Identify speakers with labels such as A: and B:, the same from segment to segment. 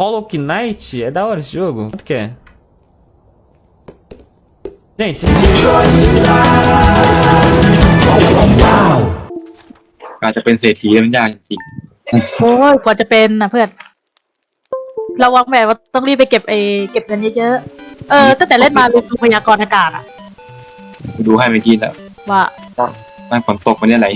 A: Hollow Knight é da hora esse jogo. Quanto que é? Gente,
B: การจะเป็นเศรษฐีมันยากจริง
C: โอ้ยกว่าจะเป็นนะเพื่อนระวังแบบว่าต้องรีบไปเก็บเอเก็บเงินเยอะๆ เออตั้งแต่เล่นมาดูพยากรณ์อากาศอะ
B: กูดูให้เมื่อกี้แล้ว
C: ว่า
B: มันฝนตกมันเนี่ยไหล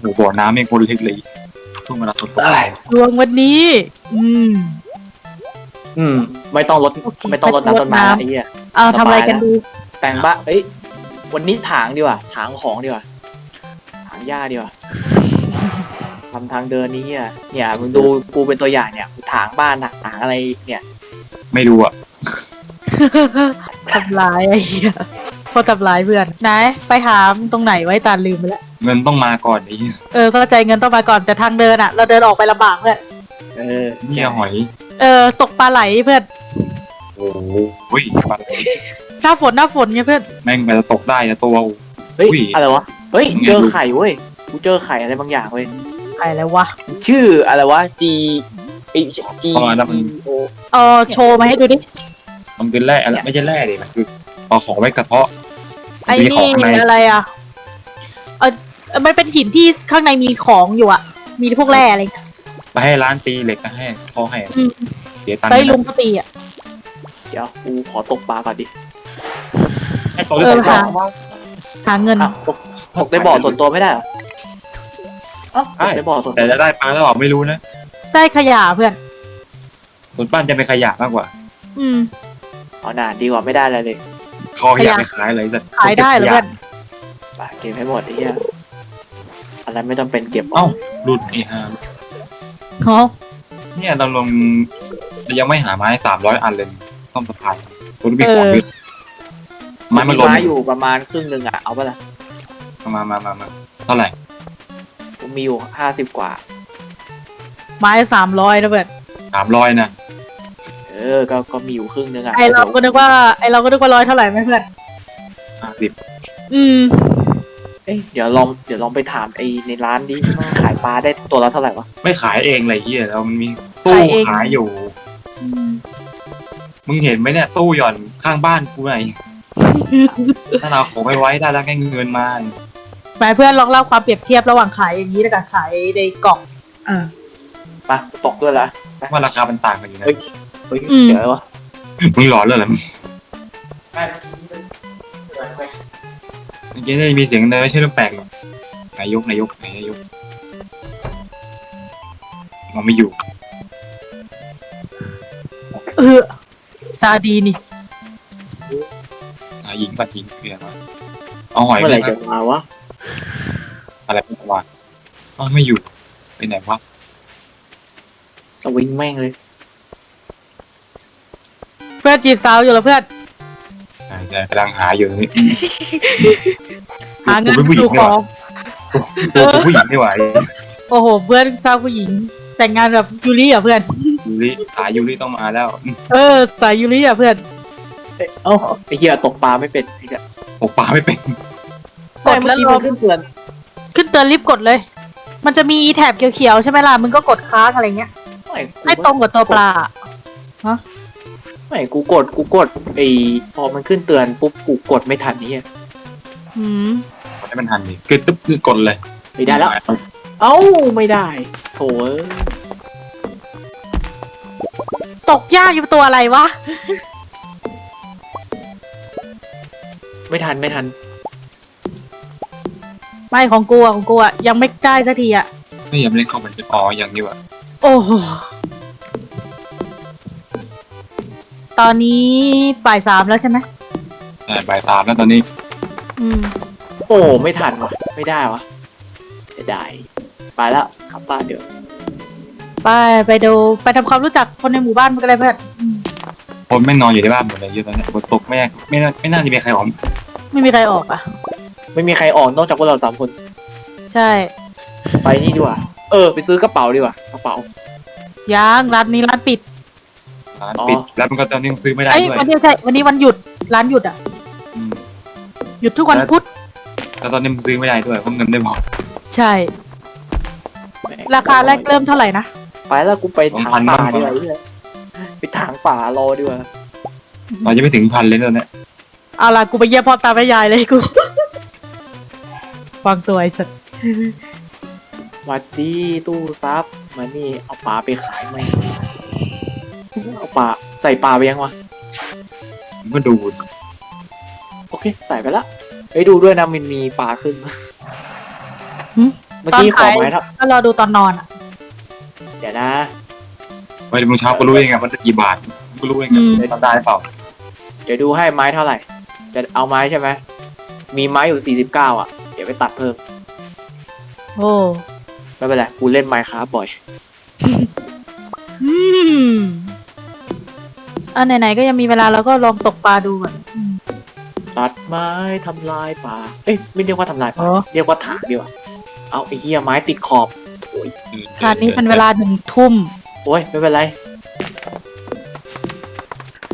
B: โอ้โหบ่อน้ำไม่งคนเล็กเลยช่วงเวลาฝนตก
C: ดวงวันนี้ อืม
D: อืม ไม่ต้องลด
C: โอเค
D: ไม่ต้องลดน้ำต้นไม้
C: ไม่ต้องรดน้ำ
D: ละไอ้เหี้ย
C: เอาทำอะไรกัน
D: สบายนะ
C: ดู
D: แต่งบ้านเอ้ย วันนี้ถางดีกว่า ถางของดีกว่า ถางหญ้าดีกว่าทำทางเดินนี้อะเนี่ยมึงดูกูเป็นตัวอย่างเนี่ยกูถางบ้านถางอะไรเนี่ย
B: ไม่รู้อะ
C: ทำลายไอ้เหี้ยโคตรทำลายเพื่อนไหนไปหามตรงไหนไว้ตาลืมไปแล้ว
B: เงินต้องมาก่อนไอ้เหี้ย
C: เออเข้าใจเงินต้องมาก่อนแต่ทางเดินอะเราเดินออกไปลำบากเพื่อน
D: เออ
B: เหี้ยหอย
C: เออตกปลาไหลเพื่อน
B: โอ้โหเฮ้ยปลาไหล
C: หน้าฝนหน้าฝนไงเพื่อน
B: แม่งมันจะตกได้นะตัว
D: เฮ้ย
B: อุ้ย
D: อะไรวะ เฮ้ย
B: มึงไง
D: เจอ
B: ดู
D: ไข่เว้ย กูเจอไข่อะไรบางอย่างเว้ย
C: ไอ้แล้ววะ
D: ชื่ออะไรวะ G ไอ G
B: ประมาณนั้นมัน
D: O
C: เออโชว์มาให้ดูดิ
B: มันเป็นแร่อะไรไม่ใช่แร่ดิมันคือเอาของไว้กระเทาะ
C: ไอ้
B: มีขอ
C: นี่
B: งข้างใน
C: อะไรอะเออเออมันเป็นหินที่ข้างในมีของอยู่อะ มีพวกแร่อะไรเงี้ย
B: ไปให้ร้านตีเหล็กนะให้เขาให้
C: อืม
B: เสียตังค์
C: ไปลุง
B: นะ
C: ก็ตีอะ
D: เดี๋ยวกูขอตกปลาก่อนดิ
B: ให้เขา
C: เอ
B: ได้
C: อ
B: ตก
C: หาหาเงิน
D: อ้าวตกตกในบ่อส่วนตัวไม่ได้เหรอเอ้าตกในบ่อส่วน
B: แต่จะได้ปลาแล้วเปล่าไม่รู้นะ
C: ได้ขยะเพื่อน
B: ส่วนป้านจะเป็นขยะมากกว่า
C: อืม
D: อ๋อน่าดีกว่าไม่ได้อะไรเลย
B: เขาขยะไปขายเลยแต่
C: ขายได้เหรอเพื่อน
D: ไปเก็บให้หมดไอ้เหี้ยอะไรไม่ต้องเป็นเก็บ
B: เอ้าหลุดไอ้ห่า
C: โอ้
B: เนี่ยเราลงเรายังไม่หาไม้สามร้อยอันเลยต้องสะพายคุณมีของเยอะไม้มันหล่น
D: ไม้อยู่ประมาณครึ่งหนึ่งอะเอาไปะละ
B: มามามามาเท่าไหร่
D: กูมีอยู่ห้าสิบกว่า
C: ไม้สามร้อยนะเพื่อน
B: สามร้อยนะ
D: เออก็ก็มีอยู่ครึ่งหนึ่งอะ
C: ไอเราก็นึกว่าไอเราก็นึกว่าร้อยเท่าไหร่ไหมเพื่อน
B: ห้าสิบ
C: อืม
D: เอ้ยเดี๋ยวลองเดี๋ยวลองไปถามไอ้ในร้านดิว่าขายปลาได้ตัวละเท่าไหร่วะ
B: ไม่ขายเองเลยเฮียเรามันมีตู้
C: ขายเอง
B: ขายอยู่
C: อืม
B: มึงเห็นไหมเนี่ยตู้หย่อนข้างบ้านกูไงถ้าเราของไปไว้ได้แล้วแค่เงินมา
C: ไปเพื่อนลองเล่าความเปรียบเทียบระหว่างขายอย่างนี้กับขายในกล่อง อ่า
D: ไปตกด้วยละ
B: ว่าราคามันต่างกันอยู่นะ
D: เฮ้ย เฮ้ย
C: อืม
D: เดี๋ยวอะไรวะ
B: มึงหลอนเลยเหรอมึง เมื่อกี้เนี่ยมีเสียงเนยไม่ใช่เรื่องแปลกหรอกนายกนายกนายกมันไม่อยู่
C: เออซาดีนี่
B: หาหญิงปัดหญิงเปลี่ยนวะเอาหอย
D: เมื่อไหร่
B: ไป
D: จะมาวะ
B: อะไรเป็นวะอ๋อไม่อยู่ไปไหนวะ
D: สวิงแม่งเลย
C: เพื่อนจีบสาวอยู่แล้วเพื่อน
B: ใช่ใช่กำลังหาอยู่นี่
C: หาเงิน
B: กูป็ผู้หญิ
C: สู่
B: นี่
C: ข
B: ห
C: อ
B: ว่างตัวกูผู้หญิงนี่หว่า
C: โอ้โห เพื่อนสาวผู้หญิง แต่งงานแบบยูริอะเพื่อน
B: ยูริหายูริต้องมาแล้ว
C: เออสายยูริอะเพื่อน
D: เอ้ยเอ้าไอ้เหี้ยตกปลาไม่เป็นไอ้เหี้ย
B: ตกปลาไม่เป็น
C: กดแล้วรอ
D: เมื่อกี้มันขึ้นเตือน
C: ขึ้นเตือนรีบกดเลย มันจะมีแถบเขียวๆใช่ไหมล่ะมึงก็กดค้างอะไรเงี้ย
D: ไม่กู
C: ให้ตรงกับตัวปลา
D: ไม่กูกดกูกดไอ้พอมันขึ้นเตือนปุ๊บกูกดไม่ทันนี่
C: อืม
B: กดให้มันทันดิกึดตึ๊บคือกดเลย
D: ไม่ได้แล้ว เอ้าไม่ได้โถเอ้ย
C: ตกยากอยู่ตัวอะไรวะ
D: ไม่ทันไม่ทัน
C: ไม่ของกูอะของกูอะยังไม่ได้สักทีอะ
B: ไม่ยังไม่ได้เข้าไปอ๋ออย่างนี้ว่ะ
C: โอ้โห ตอนนี้บ่ายสามแล้วใช่ไหม
B: แต่บ่ายสามแล้วตอนนี้
C: อืม
D: โอ้ไม่ทันวะไม่ได้วะเสียดายไปแล้วกลับบ้านเดี๋ยว
C: ไปไปดูไปทำความรู้จักคนในหมู่บ้านมันก็ได้เพื่อนอืม
B: คนไม่งนอนอยู่ในบ้านหมดเลยเยอะตอนนี้ฝนตกไม่ไม่น่าไม่น่าจะมีใครออก
C: ไม่มีใครออกอะ
D: ไม่มีใครออกนอกจากพวกเราสามคน
C: ใช่
D: ไปนี่ดีกว่า เออ ไปซื้อกระเป๋าดีกว่า กระเป๋า
C: ยังร้านนี้ร้านปิด
B: ร้าน
D: อ๋อ
B: ปิดแล้วมันก็ตอนนี้ซื้อไม่ได้
C: ไอ้ย
B: ด้วย
C: วันนี้ใช่วันนี้วันหยุดร้านหยุดอะ
B: อืม
C: หยุดทุกวันพุธ
B: แล้วตอนนี้มันซื้อไม่ได้ด้วยเพราะเงินไม่พอ
C: ใช่ ราคาแรกเริ่มเท่าไหร่นะ
D: ไปแล้วกูไปถาม
B: 2,000
D: ป่า
B: บ้าง
D: ดีกว่าเหี้ยไปถางป่ารอดีกว่า
B: เราจะไม่ถึงพันเลยตอนเนี้ย
C: เอาล่ะกูไปเยี่ยมพ่อตาแม่ยายเลยกูฟังตัวไอ้สัตว์
D: วัดดีตู้ซับมานี่เอาปลาไปขายไหม เอาปลาใส่ปลาไปยังวะ
B: มันก็ดูด
D: โอเค ใส่ไปละเฮ้ยดูด้วยนะมันมีปลาขึ้นมา
C: หึ
D: เมื่อกี้ขอไม้เท่า
C: ก็รอดูตอนนอนอะ
D: เดี๋ยวนะ
B: ไปดูเช้าก็รู้เองไงมันจะกี่บาทก็รู้เองไง
C: อืม
B: ได้ทำได้เปล่า
D: เดี๋ยวดูให้ไม้เท่าไหร่ จะเอาไม้ใช่ไหมมีไม้อยู่สี่สิบเก้าอะ เดี๋ยวไปตัดเพิ่ม
C: โอ้
D: ไม่เป็นไรกูเล่นไมค์ครับบ่อย
C: อืม อันไหนๆก็ยังมีเวลาเราก็ลองตกปลาดูก่อนอืม
D: ตัดไม้ทำลายป่า เอ้ยไม่เรียกว่าทำลายป่า
C: อ๋อ
D: เรียกว่าถางดีกว่า เอาไอ้เหี้ยไม้ติดขอบโถย
C: คราวนี้เป็นเวลาหนึ่งทุ่ม
D: โอ้ยไม่เป็นไร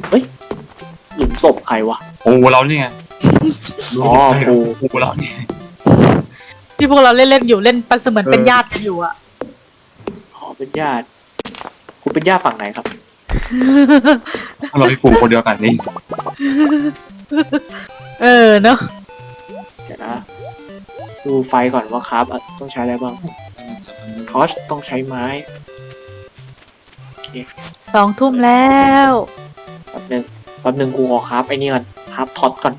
D: เฮ้ยหลุมศพใครวะ
B: โอ้เราเนี่ยไง
D: อ๋อกู
B: กูเราเนี่ย
C: ที่พวกเราเล่นๆอยู่เล่นเป็นเสมือนเป็นญาติกันอยู่อะ
D: อ๋อเป็นญาติกูเป็นญาติฝั่งไหนครับ
B: เราไปปลูกคนเดียวกันนี่
C: เออเนอะ
D: เดี๋ยวนะดูไฟก่อนว่าครับอะต้องใช้อะไรบ้างทอชต้องใช้ไม้
C: สองทุ่มแล้ว
D: แป๊บนึงแป๊บนึงกูขอครับไอ้นี่ก่อนครับท็อตก่อน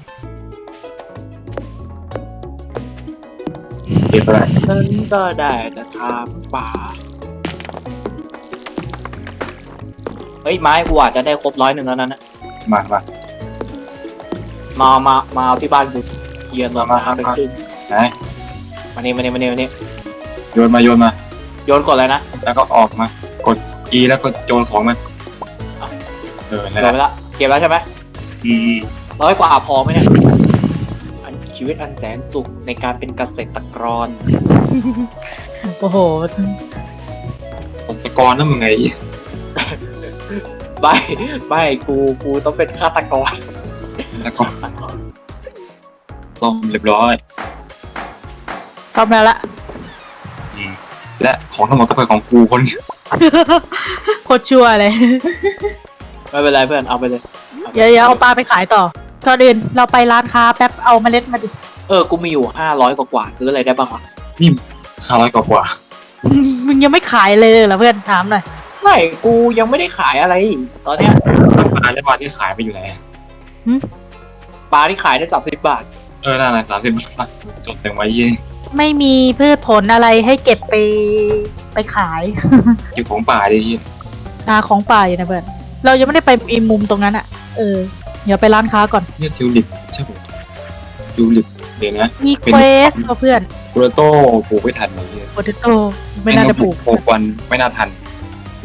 B: เก็บอะไร
D: ฉันก็ได้แต่ทางป่า เฮ้ยไม้กูอาจจะได้ครบร้อยหนึ่งแล้วนะนะ
B: มามา
D: มามามาเอาที่บ้านกูเยียนลง
B: มา
D: มา
B: มา
D: ไป
B: มา
D: ครึ่ง
B: ไหน
D: มานี่มานี่มานี่มานี่
B: โยนมาโยนมา
D: โยนก่อนเลยนะ
B: แล้วก็ออกมา กด E แล้วก็โยนของมันเออนั่น
D: โย
B: แห
D: น
B: ละ
D: ไปละเก็บแล้วใช่ไหม
B: อืม
D: ร้อยกว่าพอไหมเนี่ยอันชีวิตอันแสนสุขในการเป็นเกษตรกร
C: โอ้โห
B: ผมตะกรนั่นมึงไง
D: ไม่ไม่กูกูต้องเป็นฆาตกร
B: แล้วก็ซ่อมเรียบร้อย
C: ซ่อมแล้วละ
B: อืมและของทั้งหมดก็เป็นของกูคนเดียว
C: โคตรชั่วเลย
D: ไม่เป็นไรเพื่อนเอาไปเลย
C: เดี๋ยวเดี๋ยวเอาปลาไปขายต่อก่อนอื่นเราไปร้านค้าแป๊บเอาเมล็ดมาดิ
D: เออกูมีอยู่ห้าร้อยกว่าๆซื้ออะไรได้บ้างวะ
B: นี่ห้าร้อยกว่ากว่า
C: มึงยังไม่ขายเลยเหรอเพื่อนถามหน่อย
D: ไม่กูยังไม่ได้ขายอะไร ตอนเนี้ย
B: ปลาในวันที่ขายไปอยู่ไหน
D: ปลาที่ขายได้สามสิบบาท
B: เออน่าหนักสามสิบบาทจดเต็มไว้ยี่
C: ไม่มีพืชผลอะไรให้เก็บไปไปขาย
B: เก็บของป่าดิยี่
C: นาของป่าอยู่นะเพื่อนเรายังไม่ได้ไปอีมุมตรงนั้นอะ เออ เดี๋ยวไปร้านค้าก่อน
B: เนี่ยทิวลิปใช่ผมทิวลิปเดี๋ยวนะ
C: มีเควสเหรอเพื่อน
B: กูโรโต้ปลูกไม่ทันเลย
C: โปเตโต้ไม่น่าจะปลูก
B: ปลูกวันไม่น่าทัน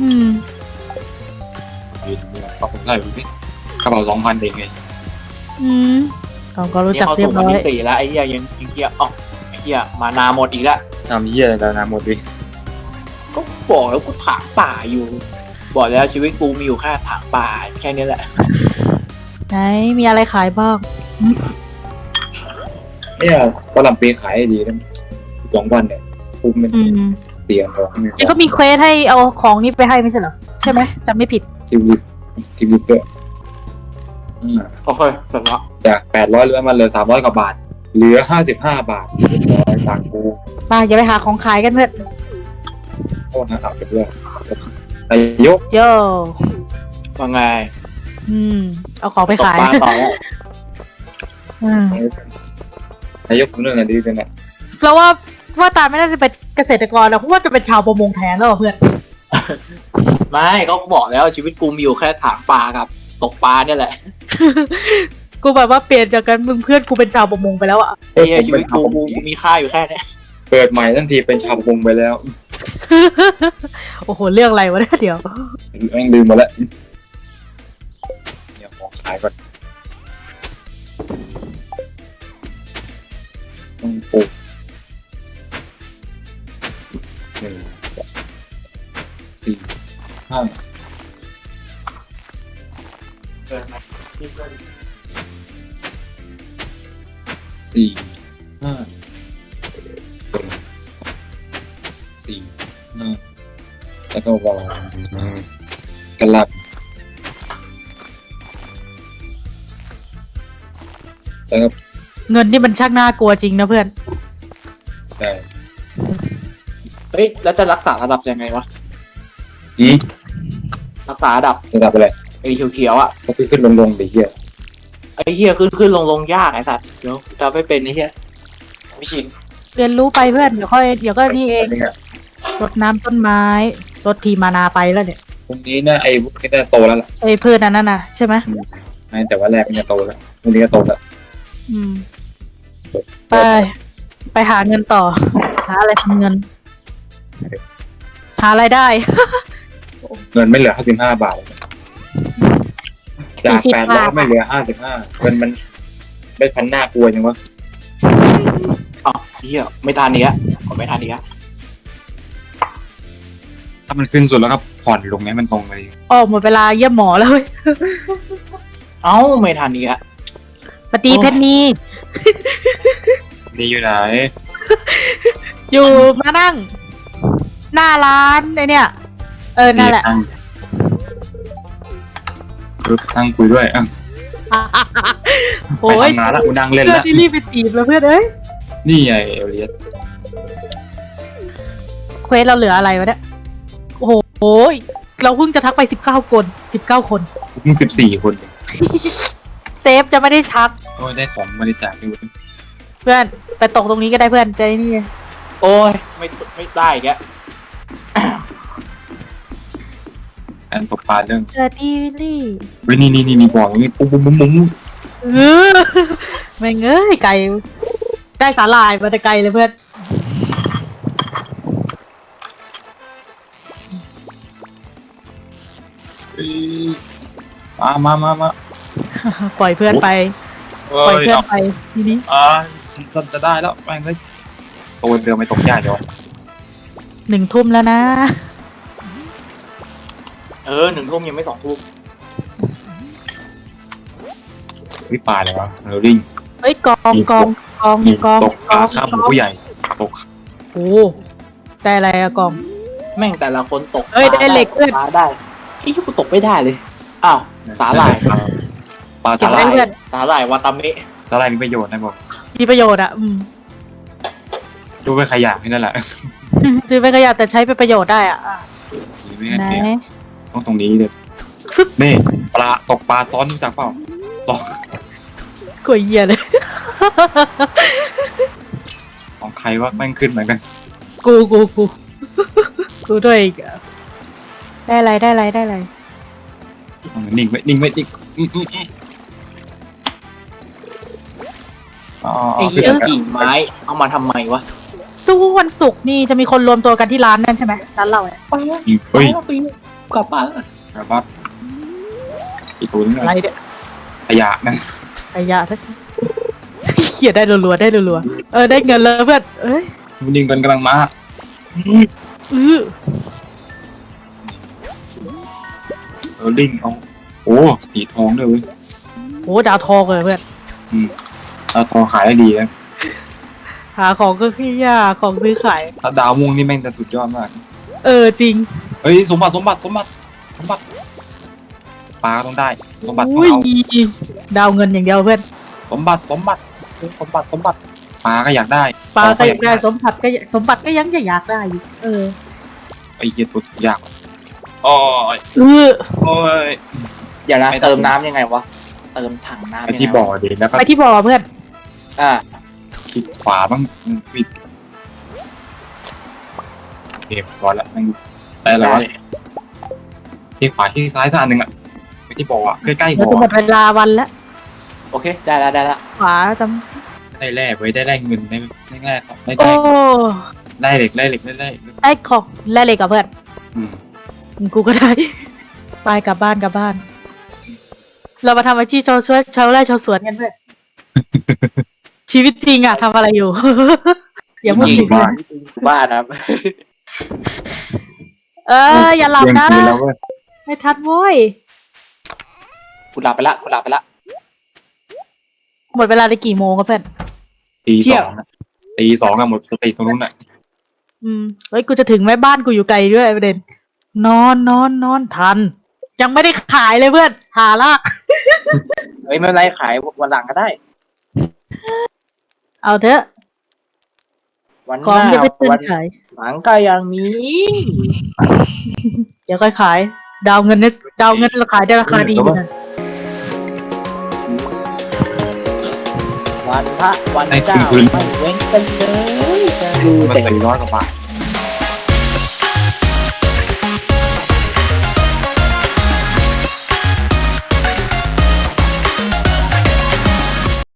C: อืม
B: ยืนเนี่ยปรับได้ดูสิกระเป๋าสองพันเองไง
C: อืมเราก็รู้
D: นี่
C: จัก
D: เขา
C: เรีย
D: ส่
C: บ
D: งวัน
C: ร้อย
D: ที่สี่แล้วไอ้เหี้ยยังยังเหี้ยอ๋อไอ้เหี้ยมานาหมดอีกแล้ว
B: ทำเยี่ยอะไรแล้วนะหมดดิ
D: ก็บอกแล้วกูถางป่าอยู่ บอกแล้วชีวิตกูมีอยู่แค่ถางป่าแค่นี้แหละ
C: ไหนมีอะไรขายบ้าง
B: เนี่ยก็ลำปีขายดีนะสองวันเนี่ยคุ้มเป็น
C: อืม
B: เสียของเนี่ย
C: แล้วก็มีเควสให้เอาของนี้ไปให้ไม่ใช่เหรอใช่ไหมจำไม่ผิด
B: ทิวลิปทิวลิปด้วยอืม
D: โอเคเสร็จแล้ว
B: จากแปดร้อยเหลือมาเหลือสามร้อยกว่าบาท เหลือห้าสิบห้าบาทเรียบร้อยต่างกู
C: มาอย่าไปหาของขายกันเพื่อน
B: โทษนะครับเรียบร้อยนายก
C: โย่
D: ว่าไง
C: อืม เอาของไป
D: ตก
C: ขาย
D: ปลาต่อแล้ว
C: อืม
B: นายกเรื่องอะไรดีกันเนี่ย
C: เราว่า ว่าตาไม่น่าจะเป็นเกษตรกรแล้วเพราะว่าจะเป็นชาวประมงแทนแล้วอะเพื่อน
D: ไม่ก็บอกแล้วชีวิตกูมีอยู่แค่ถางป่ากับ ตกปลาเนี่ยแหละ
C: กูแบบว่าเปลี่ยนจากกันมึงเพื่อนกูเป็นชาวประมงไปแล้วอะ
D: ไอ้เหี้ยชีวิตกูกูกูมีค่าอยู่แค่เนี้ย
B: เปิดใหม่ทันทีเป็นชาวประมงไปแล้ว
C: โอ้โหเรื่องอะไรวะเนี่ยเดี๋ยว
B: แม่งลืมหมดแล้วเดี๋ยวของขายก่อนต้องปลูก หนึ่งสี่ห้าสี่ห้าสี่ห้าแล้วก็วางกระลับแล้วก็
C: เงินนี่มันชักน่ากลัวจริงนะเพื่อน
B: ใช่
D: ฮ้ย แล้วจะรักษาระดับยังไงวะ
B: อืม
D: รักษาระดับ
B: ระดับอะไร
D: ไอ้เขียวๆอะ
B: ก็คือขึ้นลงลงๆดิเฮีย
D: ไอ้เฮียขึ้นขึ้นลงลงยากไอ้สัตว์เดี๋ยวจะไม่เป็นไอ้เฮียไม่ชิน
C: เรียนรู้ไปเพื่อนเดี๋ยวค่อยเดี๋ยวก็นี่เอง
B: อันนี้อะ
C: รดน้ำต้นไม้รดทีมานาไปแล้วเนี่ย
B: ตรงนี้นะไอ้พวกนี้น่าจะโตแล้วล่ะ
C: ไอ้พืชอันนั้นน่ะใช่ไหม
B: ไม่แต่ว่าแรกมันจะโตแล้วตรงนี้ก็โตแล้ว
C: อืม ไป ไปหาเงินต่อ หาอะไรทำเงิน หารายได้
B: เงินไม่เหลือห้าสิบห้าบาทเลยจาก
C: 40
B: แปดร้อยไม่เหลือห้าสิบห้าเงินมันได้พันหน้ากลัวจังวะ
D: อ๋อเฮียไม่ทันนี้อะขอไม่ทันนี้อะ
B: ถ้ามันขึ้นสุดแล้วก็ผ่อนลงให้มันตรงไป
C: ออกหมดเวลาเยี่ยมหมอแล้วเว้ย
D: เอ้าไม่ทันนี้อะ
C: ปฏิเพชรนี
B: นี่อยู่ไหน
C: อยู่มานั่ง หน้าร้านไอเนี่ย เออนั่นแหละ
B: ตั้งปึ๊บตั้งคุยด้วยอะ
C: โอ้ย
B: ไปทำงานล้วกูนั่งเล่น
C: เพื่อ
B: แล้
C: นที่รีบไปจีบแล้วเพื่อนเอ้ย
B: นี่ไงเอเลียส
C: เควสเราเหลืออะไรวะเนี่ยโอ้โหเราเพิ่งจะทักไปสิบเก้าคนสิบเก้าคน
B: เพิ่งสิบสี่คน
C: เซฟจะไม่ได้ทัก
B: โอ้ยได้ของบริจาคด้วย
C: เพื่อนไปตกตรงนี้ก็ได้เพื่อนใจนี่
D: โอ้ยไม่ไม่ได้อีก
B: อันตกปลาเรื่อง
C: เจอดีวิลลี่
B: เฮ้ยนี่นี่นี่นี่บอกนี่ปุ๊บปุ๊บปุ๊บปุ๊บ
C: เออแม่งเอ้ยไก่ได้สาหร่ายมาแต่ไกลเลยเพื่อน
B: เฮ้ยมามามามา
C: ปล่อยเพื่อนไป
B: เฮ้
C: ปล่อย
B: ย
C: เพื่อน
B: เอา
C: ไปทีนี้
B: อ่าจะจะได้แล้วแม่งเลยตัวเดิมไม่ตกยากเดี๋ยว
C: หนึ่งทุ่มแล้วนะ
D: เออหนึ่งทุ่มยังไม่สองทุ่ม
B: วิปลาเลยวะเรลลิง
C: เฮ้ยกองกองกอง
B: มี
C: กอง
B: ตกป
C: ก
B: ลา
C: อง
B: ข้ามหมู
C: กอง
B: ผู้ใหญ่ตก
C: โอ้ได้อะไรอะกอง
D: แม่งแต่ละคนตก
C: เอ้ย
D: ปลา
C: ได้เหล็กด้วย
D: ปลาได้ไอ้ที่กูตกไม่ได้เลยอ้าวสาหร่าย
B: ปลา
C: เก็
B: สา
C: บ
B: ห
C: ไว้
B: ร่าย
C: เพื่อน
D: สาหร่ายวาตาเมะ
B: สาหร่ายมีประโยชน์นะบอก
C: มีประโยชน์อะอืม
B: ดูไปขยะแค่นั้นแหละ
C: ซื้อไปขยะแต่ใช้เป็นประโยชน์ได้อะอะ
B: ไม่
C: ไหน
B: งั้นเนี่ย ต้องตรงนี้เลย
C: ฟึบ
B: นี่ปลาตกปลาซ้อนรู้จักเปล่าซ้อน
C: กลัวเหี้ยเลย
B: ของใครว่าแม่งขึ้นเหมือนกัน
C: กูกูกูกูด้วยอีกอะได้อะไรได้อะไรได้อะไร
B: เอานิ่งไว้นิ่งไว้นิ่งอืมอืมอืมอ๋อ
D: ไอ้
B: ขึ้น
D: เหี้ย
B: แล้วกัน
D: กิ่งไม้ เอามาทำไมวะ
C: ทุกวันศุกร์นี่จะมีคนรวมตัวกันที่ร้านนั่นใช่ไหมร้านเราเนี่ย
D: ไปแล้ว
B: เฮ้ย
D: ไปแล้ว กลับบ้านแล้ว
B: กระบัดอีกตัวนึง
C: อะไรเนี่ย
B: ขยะนะ
C: ขยะทั้งเขียได้รัวๆได้รัวๆเออได้เงินแล้วเพื่อนเอ้ย
B: นิ่งกันกำลังมา
C: อื้อ
B: เออลิงเอาโอ้สีทองด้วยเว้ย
C: โหดาวทองเลยเพื่อน
B: เอาทองขายได้ดีนะ
C: หาของก็ขี้ยากของซื้อขาย
B: ถ้าดาวม่วงนี่แม่งจะสุดยอดมาก
C: เออจริง
B: เฮ้ยสมบัติสมบัติสมบัติสมบัติปลาต้องได้ สมบัติต้อง
C: อุ้ย
B: เอา
C: ดาวเงินอย่างเดียวเพื่อน
B: สมบัติสมบัติสมบัติสมบัติปลาก็อยากได้
C: ปลา
B: ทอง
C: ก็อยากได้สมบัติก็อยากสมบัติก็ยังอยากได้อยู่เออ
B: ไอ้เหี้ยตัวยากโอ้ย
C: เออ
B: โอ้ย
D: อย่านะ
B: ไม่ต้อง
D: เติมน้ำยังไงวะเติมถังน้ำ
B: ไป
D: ยังไง
B: ที่
D: วะ
B: บ่อดีแล้วก็
C: ไปที่บ่อเพื่อน
D: อ่า
B: ที่ขวาบ้างอืมปิดเก็บก่อนละแม่ง ได้แล้ววะที่ขวาที่ซ้ายท่านหนึ่งอะไปที่บ่ออะใกล้ๆ
C: เดี๋ยว
B: บ่อ
C: จะหมดเวลาวันแล้ว
D: โอเค ได้แล้วได้แล้ว
C: ขวาจ
B: ได้แร่ไว้ได้แร่เงินได้ได้แร่ครับได้ำ
C: โอ้
B: ได้ได้เหล็กได้เหล็กได้ได้
C: ได้ของแล่เหล็กกับเพื่อน
B: อืม
C: กูก็ได้ ไปกลับบ้านกลับบ้าน เรามาทำอาชีพชาวสวนชาวไร่ชาวสวนกันเพื่อนชีวิตจริงอะทำอะไรอยู่ อย่าพูด
D: จริ
C: ถึ
D: ง
C: ง
B: บ้าน
D: บ้านนะครับ
C: เออ อย่าหลับนะ
B: เที่ยงคืแล้วเว้ย
C: ไม่ทันโว้ย
D: กูหลับไปละกูหลับไปละ
C: หมดเวลาได้กี่โมงครับเพื่อน
B: ตี
D: เที่
B: ส
D: ย
B: องงอะตีสองอะหมดสติตรงนู้นอะ
C: อืม เฮ้ย กูจะถึงแม่บ้านกูอยู่ไกลด้วยประเด็น นอนนอนนอนทัน ยังไม่ได้ขายเลยเพื่อน หาลาก
D: เฮ้ยไม่เป็นไรขายวันหลังก็ได้
C: เอาเถอะ
D: วันห
C: ของ
D: น้า
C: จะไปเตือ
D: วันน
C: ขาย
D: หลังก็ยังมี
C: เดี๋ยวค่อยขาย ดาวเงินเนี่ยดาวเงินราคายได้ราคาดีนะ
D: วันพระวัน
B: ให้
D: เจ้า
B: คืน
D: ไม่เว้นกันเลยดู
B: มัน
D: แต่
B: สี่ร้อยกว่าบาท